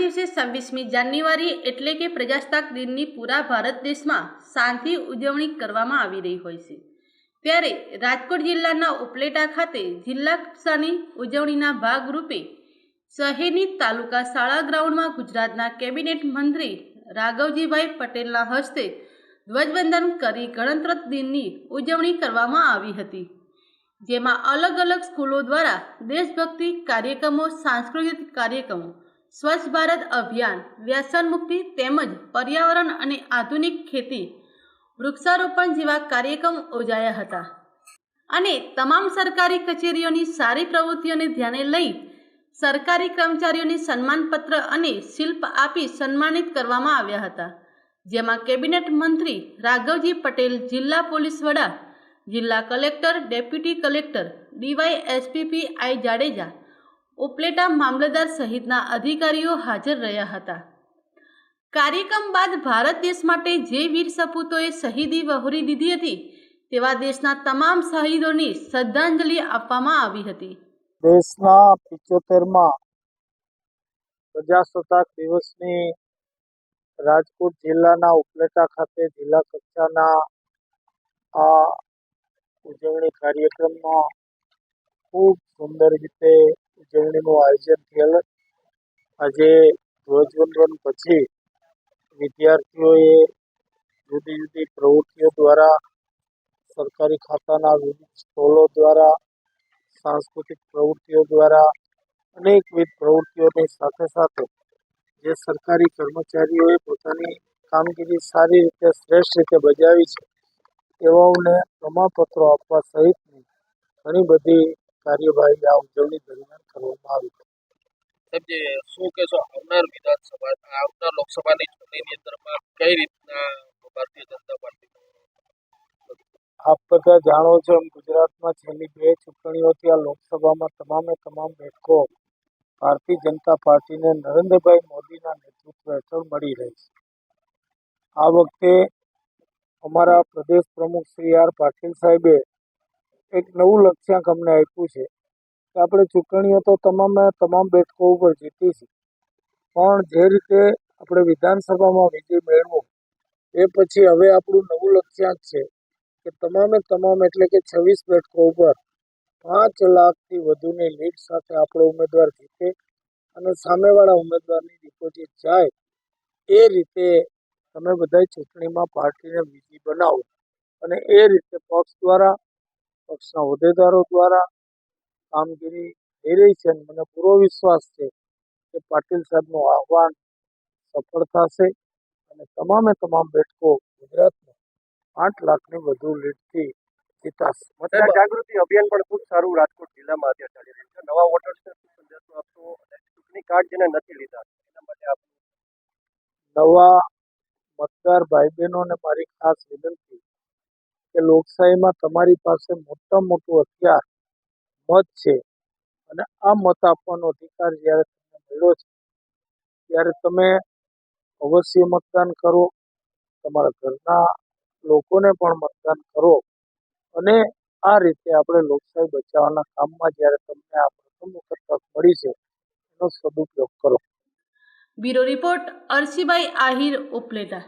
દિવસે છવ્વીસમી જાન્યુઆરી એટલે કે પ્રજાસત્તાક દિનની પૂરા ભારત દેશમાં શાંતિ ઉજવણી કરવામાં આવી રહી હોય છે. ત્યારે રાજકોટ જિલ્લાના ઉપલેટા ખાતે જિલ્લા કક્ષાની ઉજવણીના ભાગરૂપે શહેરની તાલુકા શાળા ગ્રાઉન્ડમાં ગુજરાતના કેબિનેટ મંત્રી રાઘવજીભાઈ પટેલના હસ્તે ધ્વજવંદન કરી ગણતંત્ર દિનની ઉજવણી કરવામાં આવી હતી. જેમાં અલગ અલગ સ્કૂલો દ્વારા દેશભક્તિ કાર્યક્રમો, સાંસ્કૃતિક કાર્યક્રમો સ્વચ્છ ભારત અભિયાન, વ્યસન મુક્તિ તેમજ પર્યાવરણ અને આધુનિક ખેતી વૃક્ષારોપણ જેવા કાર્યક્રમ યોજાયા હતા. અને તમામ સરકારી કચેરીઓની સારી પ્રવૃત્તિઓને ધ્યાને લઈ સરકારી કર્મચારીઓને સન્માનપત્ર અને શિલ્પ આપી સન્માનિત કરવામાં આવ્યા હતા. જેમાં કેબિનેટ મંત્રી રાઘવજી પટેલ, જિલ્લા પોલીસ વડા, જિલ્લા collector, deputy collector, DY SPP I Jadeja Upleta મામલતદાર સહિતના અધિકારીઓ હાજર રહ્યા હતા. કાર્યક્રમ બાદ ભારત દેશ માટે જે વીર સપૂતોએ શહીદી વહોરી દીધી હતી, તેવા દેશના તમામ શહીદોની શ્રદ્ધાંજલિ આપવામાં આવી હતી. દેશના પિચોતેરમાં પ્રજાસત્તાક દિવસની રાજકોટ જિલ્લાના ઉપલેટા ખાતે જિલ્લા કક્ષાના આ ઉજવણી કાર્યક્રમમાં ખૂબ સુંદર રીતે ઉજવણીનું આયોજન થયેલ આજે ધ્વજવંદન પછી વિદ્યાર્થીઓએ જુદી જુદી પ્રવૃત્તિઓ દ્વારા સરકારી ખાતાના વિવિધ સ્ટોલો દ્વારા, સાંસ્કૃતિક પ્રવૃત્તિઓ દ્વારા, અનેકવિધ પ્રવૃત્તિઓની સાથે સાથે જે સરકારી કર્મચારીઓએ પોતાની કામગીરી સારી રીતે, શ્રેષ્ઠ રીતે બજાવી છે, તેઓને પ્રમાણપત્રો આપવા સહિતની ઘણી બધી કાર્યવાહી આ ઉજવણી દરમિયાન કરવામાં આવી સાહેબ જે શું કહેશો આવનાર વિધાનસભા આવનાર લોકસભાની ચૂંટણીની અંદરમાં કઈ રીતના ભારતીય જનતા પાર્ટી આપ બધા જાણો છો એમ ગુજરાતમાં છેલ્લી બે ચૂંટણીઓથી આ લોકસભામાં તમામે તમામ બેઠકો ભારતીય જનતા પાર્ટીને નરેન્દ્રભાઈ મોદીના નેતૃત્વ હેઠળ મળી રહી છે. આ વખતે અમારા પ્રદેશ પ્રમુખ શ્રી આર પાટીલ સાહેબે એક નવું લક્ષ્યાંક અમને આપ્યું છે. કે આપણે ચૂંટણીઓ તો તમામે તમામ બેઠકો ઉપર જીતીશું. પણ જે રીતે આપણે વિધાનસભામાં વિજય મેળવો, એ પછી હવે આપણું નવું લક્ષ્યાંક છે કે તમામે તમામ એટલે કે છવ્વીસ બેઠકો ઉપર પાંચ લાખથી વધુની લીડ સાથે આપણો ઉમેદવાર જીતે અને સામેવાળા ઉમેદવારની ડિપોઝિટ જાય, એ રીતે તમે બધાય ચૂંટણીમાં પાર્ટીને વિજય બનાવો. અને એ રીતે પક્ષ દ્વારા પક્ષના હોદ્દેદારો દ્વારા કામગીરી થઈ રહી છે અને મને પૂરો વિશ્વાસ છે કે પાટીલ સાહેબનું આહવાન સફળ થશે અને તમામે તમામ બેઠકો ગુજરાતમાં આઠ લાખની વધુ લીડથી જીતાશે. મતદાર જાગૃતિ અભિયાન પણ ખૂબ સારું રાજકોટ જિલ્લામાં અત્યારે ચાલી રહ્યું છે. નવા વોટર્સને શું સંદેશો આપશો અને ચૂંટણી કાર્ડ જેને નથી લીધા એના માટે આપ નવા મતદાર ભાઈ બહેનોને મારી ખાસ વિનંતી કે લોકશાહીમાં તમારી પાસે મોટામાં મોટું હથિયાર, મત છે. અને આ મત આપવાનો અધિકાર જ્યારે તમને મળ્યો છે, ત્યારે તમે અવશ્ય મતદાન કરો. તમારા ઘરના લોકોને પણ મતદાન કરો. અને આ રીતે આપણે લોકશાહી બચાવવાના કામમાં જ્યારે તમને આ પ્રથમ વખત તક મળી છે, એનો સદુપયોગ કરો. Bureau report Arsibhai Ahir Upleta.